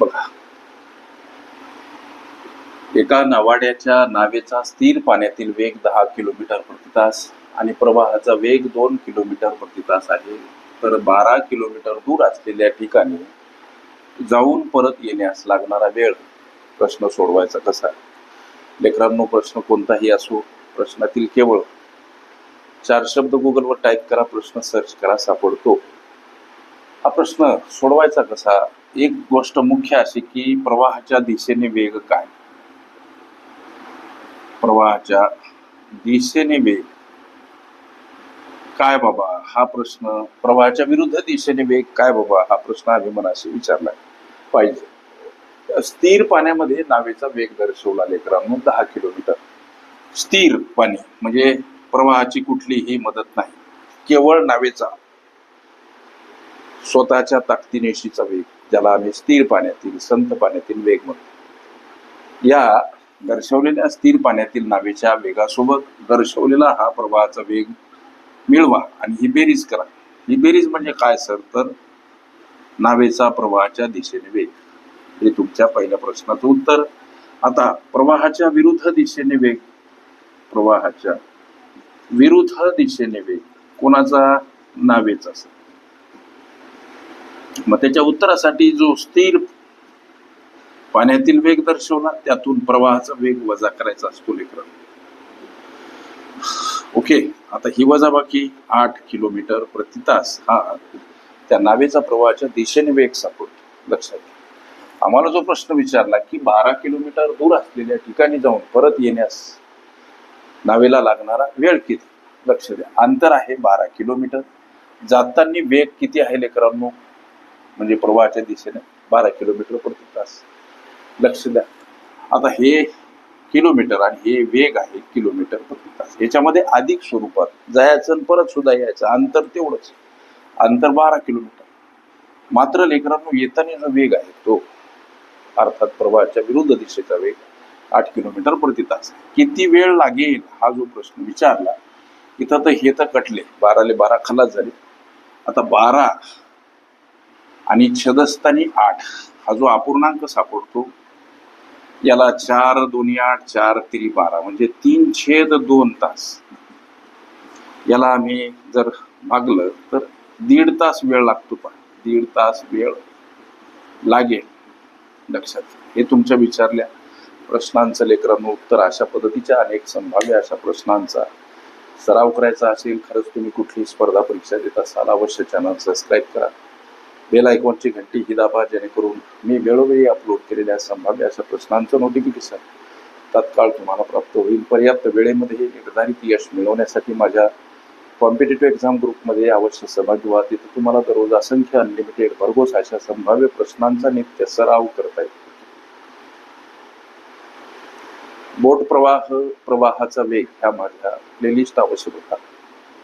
बघा. एका नवाड्याच्या नावेचा स्थिर पाण्यातील वेग दहा किलोमीटर प्रति तास आणि प्रवाहाचा वेग दोन किलोमीटर प्रति तास आहे. तर बारा किलोमीटर दूर असलेल्या ठिकाणी जाऊन परत येण्यास लागणारा वेळ प्रश्न सोडवायचा कसा लेकरांनो प्रश्न कोणताही असो प्रश्नातील केवळ चार शब्द गुगलवर टाईप करा प्रश्न सर्च करा सापडतो. हा प्रश्न सोडवायचा कसा? एक गोष्ट मुख्य अशी की प्रवाहाच्या दिशेने वेग काय? प्रवाहाच्या दिशेने वेग काय बाबा? हा प्रश्न प्रवाहाच्या विरुद्ध दिशेने वेग काय बाबा? हा प्रश्न आम्ही मनाशी विचारला पाहिजे. स्थिर पाण्यामध्ये नावेचा वेग दर्शवला लेकरांनो दहा किलोमीटर. स्थिर पाणी म्हणजे प्रवाहाची कुठलीही मदत नाही. केवळ नावेचा स्वतःच्या ताकदीनेशीचा वेग. ज्याला आम्ही स्थिर पाण्यातील संत पाण्यातील वेग म्हणतो. या दर्शवलेल्या स्थिर पाण्यातील नावेच्या वेगासोबत दर्शवलेला हा प्रवाहाचा वेग मिळवा आणि ही बेरीज करा. ही बेरीज म्हणजे काय सर? तर नावेचा प्रवाहाच्या दिशेने वेग. हे तुमच्या पहिल्या प्रश्नाचं उत्तर. आता प्रवाहाच्या विरुद्ध दिशेने वेग. प्रवाहाच्या विरुद्ध दिशेने वेग. कोणाचा? नावेचा सर. मग त्याच्या उत्तरासाठी जो स्थिर पाण्यातील वेग दर्शवला त्यातून प्रवाहाचा वेग वजा करायचा असतो लेकर. ओके आता ही वजाबाकी आठ किलोमीटर प्रति तास हा त्या नावेचा प्रवाहाच्या दिशेने वेग सापडतो लक्षात घ्या आम्हाला जो प्रश्न विचारला की बारा किलोमीटर दूर असलेल्या ठिकाणी जाऊन परत येण्यास नावेला लागणारा वेळ किती? लक्ष द्या. अंतर आहे बारा किलोमीटर. जाताना वेग किती आहे लेकरांनो? म्हणजे प्रवाहाच्या दिशेने बारा किलोमीटर प्रति तास. लक्ष द्या. आता हे किलोमीटर आणि हे वेग आहे किलोमीटर प्रति तास. याच्यामध्ये अधिक स्वरूपात जायचं आणि परत सुद्धा यायचं. अंतर तेवढंच. अंतर बारा किलोमीटर. मात्र लेकरांनो येताना जो वेग आहे तो अर्थात प्रवाहाच्या विरुद्ध दिशेचा वेग आठ किलोमीटर प्रति तास. किती वेळ लागेल हा जो प्रश्न विचारला इथं तर हे तर कटले. बाराले बारा खलास झाले. आता बारा आणि छदस्थानी आठ. हा जो अपूर्णांक सापडतो याला चार दोन्ही आठ चार तिरी बारा म्हणजे तीन छेद दोन तास. याला आम्ही जर भागलं तर दीड तास वेळ लागतो पण दीड तास वेळ लागेल लक्षात. हे तुमच्या विचारल्या प्रश्नांचं लेकरांनो उत्तर अशा पद्धतीच्या अनेक संभाव्य अशा प्रश्नांचा सराव करायचा असेल खरंच तुम्ही कुठली स्पर्धा परीक्षा देत असाल अवश्य चॅनल सबस्क्राईब करा. बेल आयकॉनची घंटी ही दाबा जेणेकरून मी वेळोवेळी अपलोड केलेल्या संभाव्य अशा प्रश्नांचं नोटिफिकेशन तात्काळ तुम्हाला प्राप्त होईल. पर्याप्त वेळेमध्ये हे निर्धारित यश मिळवण्यासाठी माझ्या कॉम्पिटेटिव्ह एक्झाम ग्रुपमध्ये अवश्य सहभागी व्हा. तिथे तुम्हाला दररोज असंख्य अनलिमिटेड भरघोस अशा संभाव्य प्रश्नांचा नित्य सराव करता येईल. बोट प्रवाह प्रवाहाचा वेग ह्या माझ्या प्लेलिस्ट आवश्यक होता.